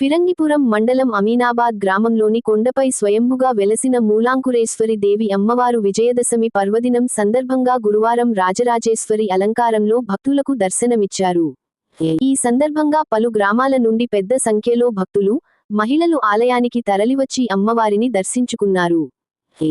ఫిరంగిపురం మండలం అమీనాబాద్ గ్రామంలోని కొండపై స్వయంభుగా వెలసిన మూలాంకురేశ్వరి దేవి అమ్మవారు విజయదశమి పర్వదినం సందర్భంగా గురువారం రాజరాజేశ్వరి అలంకారంలో భక్తులకు దర్శనమిచ్చారు. ఈ సందర్భంగా పలు గ్రామాల నుండి పెద్ద సంఖ్యలో భక్తులు మహిళలు ఆలయానికి తరలివచ్చి అమ్మవారిని దర్శించుకున్నారు.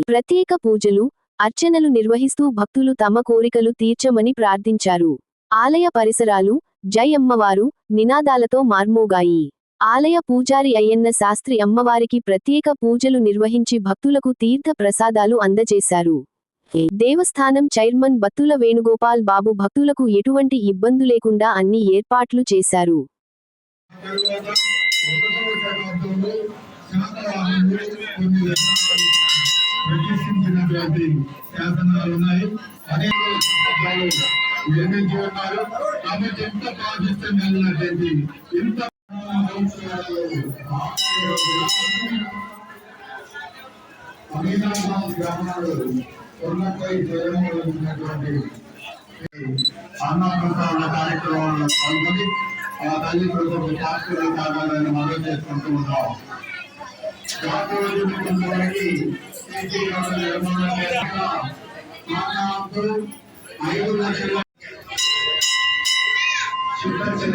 ప్రత్యేక పూజలు అర్చనలు నిర్వహిస్తూ భక్తులు తమ కోరికలు తీర్చమని ప్రార్థించారు. ఆలయ పరిసరాలు జై అమ్మవారు నినాదాలతో మార్మోగాయి. ఆలయ పూజారి అయ్యన్న శాస్త్రి అమ్మవారికి ప్రత్యేక పూజలు నిర్వహించి భక్తులకు తీర్థ ప్రసాదాలు అందజేశారు. దేవస్థానం చైర్మన్ బత్తుల వేణుగోపాల్ బాబు భక్తులకు ఎటువంటి ఇబ్బందు లేకుండా అన్ని ఏర్పాట్లు చేశారు. నిర్మించి ఉన్నారు ఎంత అమీనాబాద్ గ్రామాలు ఉన్నపై జగన్మోహించినటువంటి అన్నప్రసాద కార్యక్రమంలో పాల్గొని ఆ తల్లి కొడుకు పార్టీలు కావాలని మనం చేసుకుంటూ ఉన్నాం ఐదు లక్షల すいません。